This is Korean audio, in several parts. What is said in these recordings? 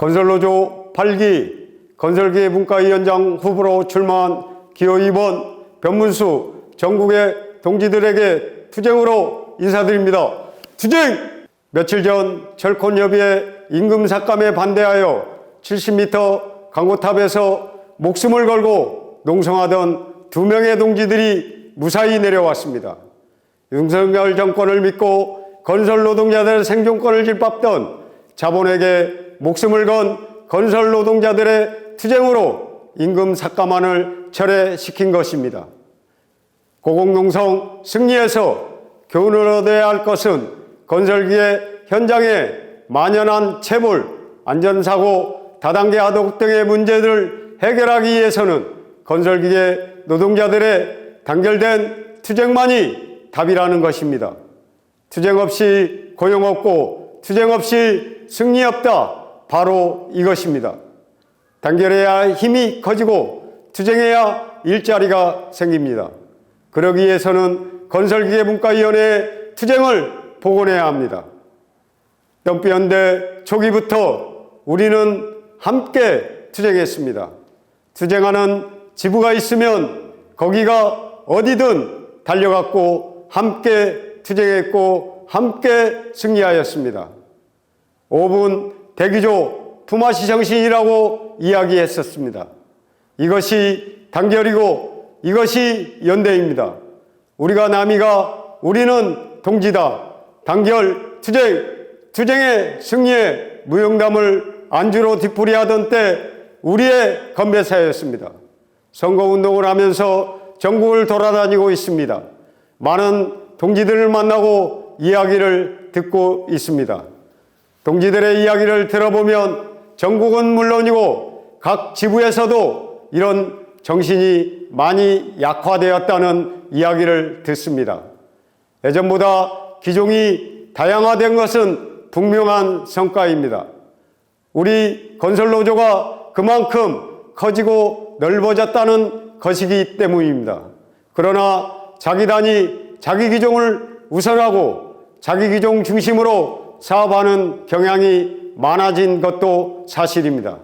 건설노조 8기 건설기회 문과위원장 후보로 출마한 기호 2번 변문수 전국의 동지들에게 투쟁으로 인사드립니다. 투쟁! 며칠 전 철콘협의회 임금 삭감에 반대하여 70m 강고탑에서 목숨을 걸고 농성하던 두 명의 동지들이 무사히 내려왔습니다. 윤석열 정권을 믿고 건설 노동자들의 생존권을 질밟던 자본에게 목숨을 건 건설 노동자들의 투쟁으로 임금 삭감안을 철회시킨 것입니다. 고공농성 승리에서 교훈을 얻어야 할 것은 건설기의 현장에 만연한 체불, 안전사고, 다단계 하독 등의 문제들을 해결하기 위해서는 건설기의 노동자들의 단결된 투쟁만이 답이라는 것입니다. 투쟁 없이 고용 없고 투쟁 없이 승리 없다. 바로 이것입니다. 단결해야 힘이 커지고 투쟁해야 일자리가 생깁니다. 그러기 위해서는 건설기계문과위원회의 투쟁을 복원해야 합니다. 연비연대 초기부터 우리는 함께 투쟁했습니다. 투쟁하는 지부가 있으면 거기가 어디든 달려갔고 함께 투쟁했고 함께 승리하였습니다. 5분 대기조 품앗이 정신이라고 이야기했었습니다. 이것이 단결이고 이것이 연대입니다. 우리가 남이가 우리는 동지다. 단결 투쟁 투쟁의 승리의 무용담을 안주로 뒤풀이하던 때 우리의 건배사였습니다. 선거운동을 하면서 전국을 돌아다니고 있습니다. 많은 동지들을 만나고 이야기를 듣고 있습니다. 동지들의 이야기를 들어보면 전국은 물론이고 각 지부에서도 이런 정신이 많이 약화되었다는 이야기를 듣습니다. 예전보다 기종이 다양화된 것은 분명한 성과입니다. 우리 건설노조가 그만큼 커지고 넓어졌다는 것이기 때문입니다. 그러나 자기단이 자기 기종을 우선하고 자기 기종 중심으로 사업하는 경향이 많아진 것도 사실입니다.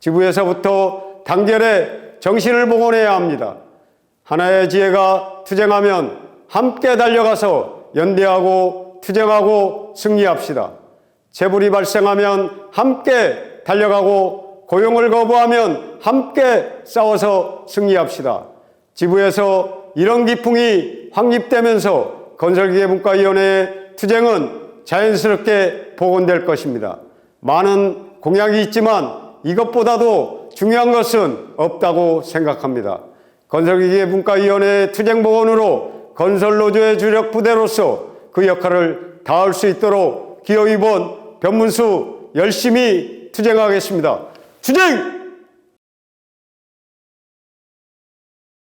지부에서부터 단결의 정신을 복원해야 합니다. 하나의 지혜가 투쟁하면 함께 달려가서 연대하고 투쟁하고 승리합시다. 재불이 발생하면 함께 달려가고 고용을 거부하면 함께 싸워서 승리합시다. 지부에서 이런 기풍이 확립되면서 건설기계문과위원회의 투쟁은 자연스럽게 복원될 것입니다. 많은 공약이 있지만 이것보다도 중요한 것은 없다고 생각합니다. 건설기계문과위원회의 투쟁 복원으로 건설노조의 주력 부대로서 그 역할을 다할 수 있도록 기호 2번 변문수 열심히 투쟁하겠습니다. 투쟁!